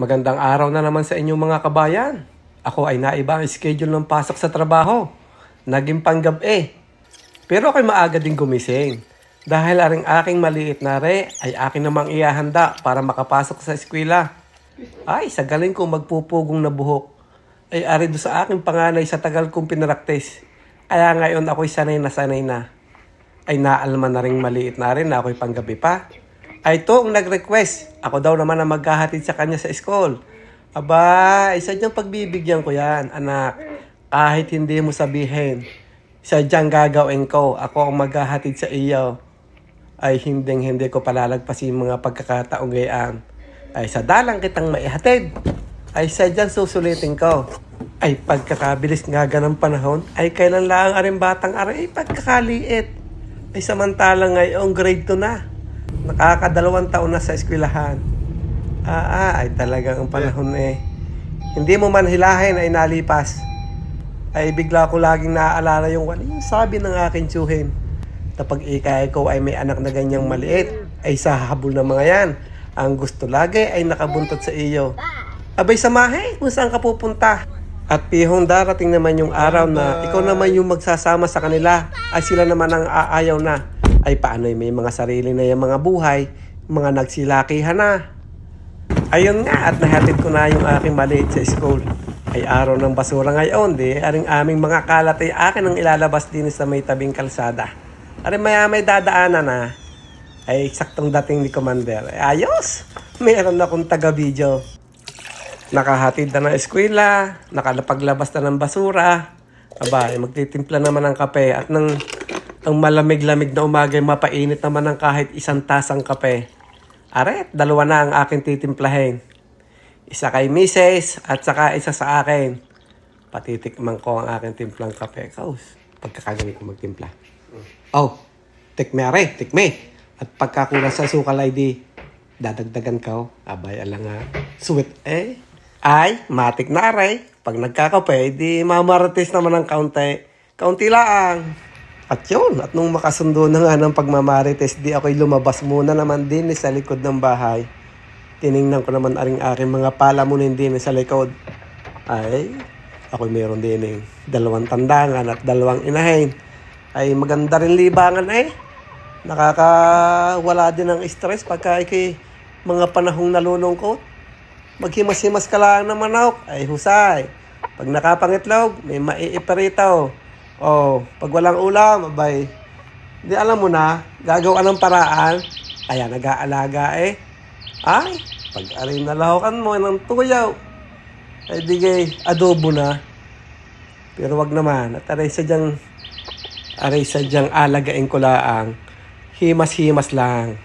Magandang araw na naman sa inyong mga kabayan. Ako ay naiba ang schedule ng pasok sa trabaho. Naging panggab-e. Pero ako'y maaga din gumising. Dahil aring aking maliit na re ay akin namang iahanda para makapasok sa eskwela. Ay, sa galing kong magpupugong na buhok. Ay ari do sa aking panganay sa tagal kong pinaraktis. Kaya ngayon ako'y sanay na sanay na. Ay naalman na rin maliit na rin na ako'y panggabi pa. Ay ito ang nag-request. Ako daw naman ang maghahatid sa kanya sa school. Aba, isa diyang pagbibigyan ko yan, anak. Kahit hindi mo sabihin, sadyang gagawin ko. Ako ang maghahatid sa iyo. Ay hindi hindi ko palalagpasin mga pagkakataong gayaan. Ay sa dalang kitang maihatid. Ay sadyang susulitin ko. Ay pagkakabilis nga ganang panahon, ay kailan lang aring batang aray, ay pagkakaliit. Ay samantalang ngayong grade 2 na. Nakakadalawang taon na sa eskwelahan. Ah, ah, ay talagang ang panahon eh. Hindi mo man hilahin ay nalipas. Ay bigla ko laging naaalala yung ano yung sabi ng aking tsuhin. Kapag ikay ko ay may anak na ganyang maliit, ay sa habol ng mga yan. Ang gusto lagi ay nakabuntot sa iyo. Abay samahe, kung saan ka pupunta. At pihong darating naman yung araw na ikaw naman yung magsasama sa kanila ay sila naman ang aayaw na. Ay paano may mga sarili na yung mga buhay, mga nagsilakihan na. Ayun nga, at nahatid ko na yung aking maliit sa school. Ay araw ng basura ngayon, di. Aring aming mga kalat ay akin ang ilalabas din sa may tabing kalsada. Aring maya may dadaanan na. Ay saktong dating ni Commander. Ay, ayos! Meron akong taga-video. Nakahatid na ng eskwela, nakalapaglabas na ng basura. Aba, magtitimpla naman ng kape at nang ang malamig-lamig na umaga ay mapainit naman ng kahit isang tasang kape. Aret, dalawa na ang aking titimplahin. Isa kay Mrs. at saka isa sa akin. Patitikman ko ang aking timplang kape. Kaus, pagkakagaling ko magtimpla. Oh, tikme are, tikme. At pagkakulang sa sukal ay di, dadagdagan ka. oh. Abay, alang nga. Sweet eh. Ay, matik na are. Pag nagkakape, di mamaratis naman ng kaunti. Kaunti lang. At yun, at nung makasundo na nga ng pagmamarites, di ako'y lumabas muna naman din sa likod ng bahay. Tiningnan ko naman aring aking mga palamunin din sa likod. Ay, ako meron din eh. Dalawang tandangan at dalawang inahin. Ay, maganda rin libangan eh. Nakakawala din ng stress pagka ikay mga panahong nalulungkot. Maghimas-himas ka lang ng manok. Ay, husay. Pag nakapangitlog, may maiiparito. Oh, pag walang ulam, abay, di alam mo na, gagawa ng paraan. Kaya nag-aalaga eh. Ay, pag arin na lahokan mo ng tuyaw, ay di kay adobo na. Pero wag naman, at aray sadyang, aray sadyang alagain ko laang, himas-himas lang.